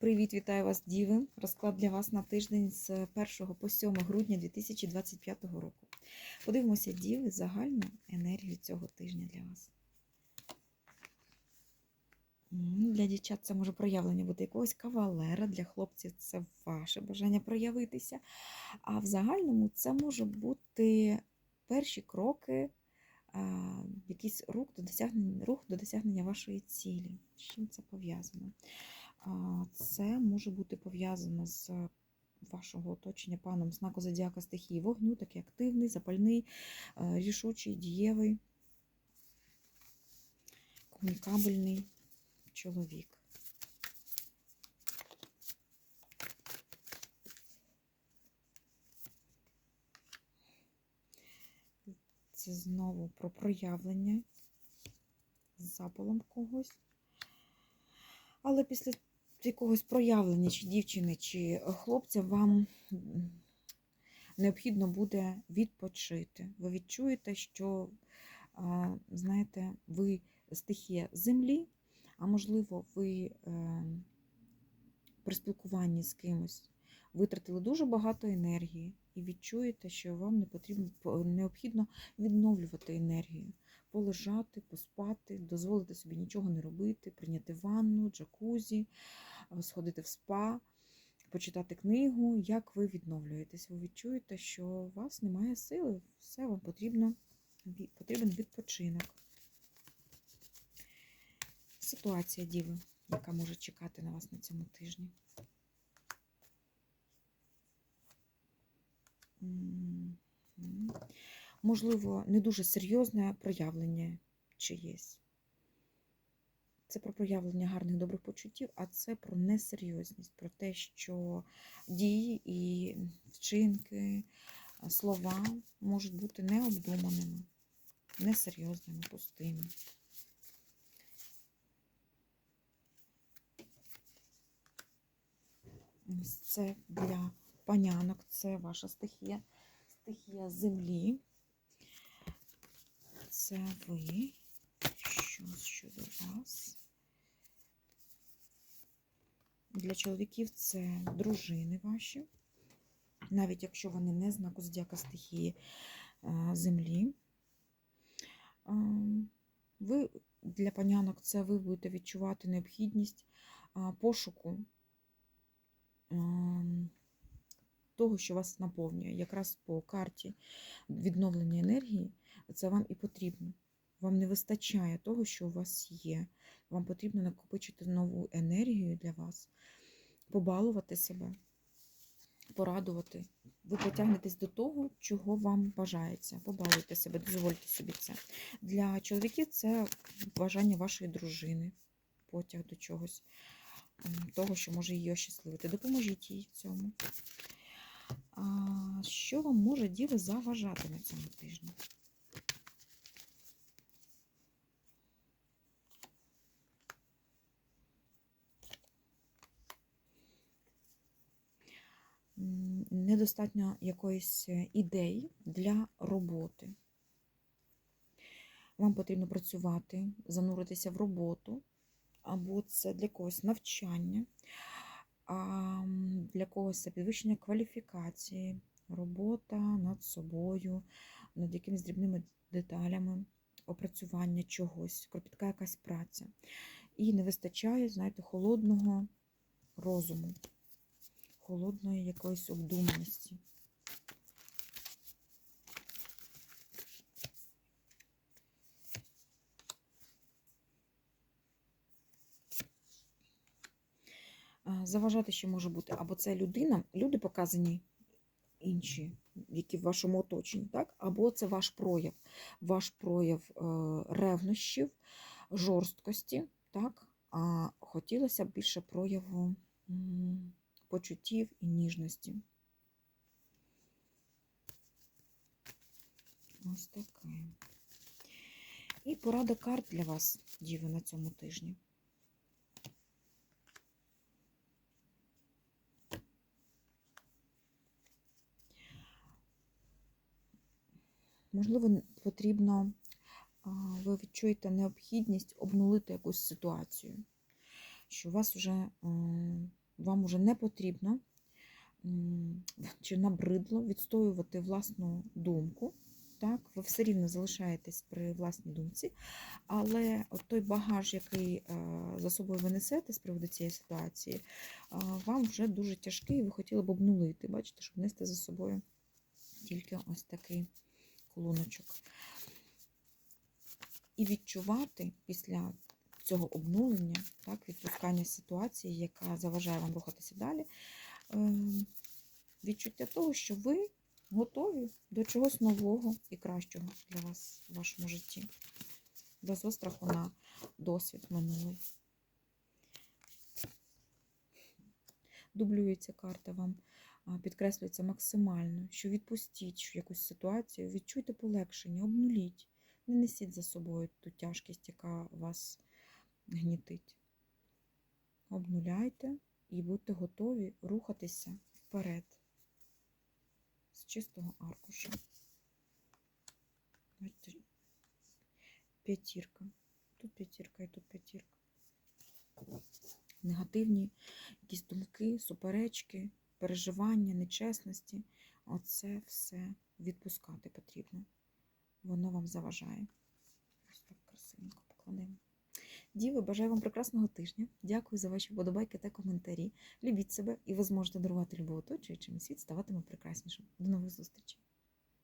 Привіт, вітаю вас, Діви! Розклад для вас на тиждень з 1 по 7 грудня 2025 року. Подивимося, Діви, загальну енергію цього тижня для вас. Для дівчат це може проявлення бути якогось кавалера, для хлопців це ваше бажання проявитися. А в загальному це може бути перші кроки, якийсь рух до досягнення, рух до досягнення вашої цілі. З чим це пов'язано? Це може бути пов'язано з вашого оточення паном знаку зодіака стихії вогню, такий активний, запальний, е, рішучий, дієвий, комунікабельний чоловік. Це знову про проявлення запалом когось. Але після якогось проявлення чи дівчини, чи хлопця вам необхідно буде відпочити. Ви відчуєте, що, знаєте, ви стихія землі, а можливо, ви е, при спілкуванні з кимось витратили дуже багато енергії і відчуєте, що вам не потрібно необхідно відновлювати енергію полежати, поспати, дозволити собі нічого не робити, прийняти ванну, джакузі, е, сходити в спа, почитати книгу. Як ви відновлюєтесь? Ви відчуєте, що у вас немає сили, все вам потрібно, потрібен відпочинок. Ситуація, Діви, яка може чекати на вас на цьому тижні. Можливо, не дуже серйозне проявлення чиєсь. Це про проявлення гарних добрих почуттів, а це про несерйозність, про те, що дії і вчинки, слова можуть бути необдуманими, несерйозними, пустими. Це для панянок, це ваша стихія, стихія землі. Це ви. Що щодо вас? Для чоловіків це дружини ваші, навіть якщо вони не знаку зодіака стихії е, землі. Е, Ви для панянок це ви будете відчувати необхідність пошуку ем, того, що вас наповнює. Якраз по карті відновлення енергії це вам і потрібно. Вам не вистачає того, що у вас є. Вам потрібно накопичити нову енергію для вас, побалувати себе, порадувати. Ви потягнетесь до того, чого вам бажається. Побалуйте себе, дозвольте собі це. Для чоловіків це бажання вашої дружини, потяг до чогось, того, що може її ощасливити. Допоможіть їй в цьому. А, що вам може діви заважати на цьому тижні? Недостатньо якоїсь е, ідеї для роботи. Вам потрібно працювати, зануритися в роботу, або це для когось навчання, для когось це підвищення кваліфікації, робота над собою, над якимись дрібними деталями, опрацювання чогось, кропітка якась праця. І не вистачає, знаєте, холодного розуму, холодної якоїсь обдуманості. Заважати ще може бути або це людина, люди показані інші, які в вашому оточенні, так? або це ваш прояв, ваш прояв е, ревнощів, жорсткості, так? а хотілося б більше прояву почуттів і ніжності. Ось таке. І порада карт для вас, діви, на цьому тижні. Можливо, потрібно, ви відчуєте необхідність обнулити якусь ситуацію, що у вас вже вам уже не потрібно чи набридло відстоювати власну думку. Так, ви все рівно залишаєтесь при власній думці, але от той багаж, який е, за собою ви несете з приводу цієї ситуації, е, вам вже дуже тяжкий, і ви хотіли б обнулити, бачите, щоб нести за собою тільки ось такий колоночок. І відчувати після цього обнулення, так, відпускання ситуації, яка заважає вам рухатися далі, е, відчуття того, що ви готові до чогось нового і кращого для вас в вашому житті, без остраху на досвід минулий. Дублюється карта вам, підкреслюється максимально, що відпустіть якусь ситуацію, відчуйте полегшення, обнуліть. Не несіть за собою ту тяжкість, яка вас гнітить. Обнуляйте і будьте готові рухатися вперед з чистого аркуша. П'ятірка. Тут п'ятірка і тут п'ятірка. Негативні якісь думки, суперечки, переживання, нечесності. Оце все відпускати потрібно. Воно вам заважає. Ось так красивенько покладемо. Діви, бажаю вам прекрасного тижня. Дякую за ваші вподобайки та коментарі. Любіть себе, і ви зможете дарувати любов оточуючим, світ ставатиме прекраснішим. До нових зустрічей!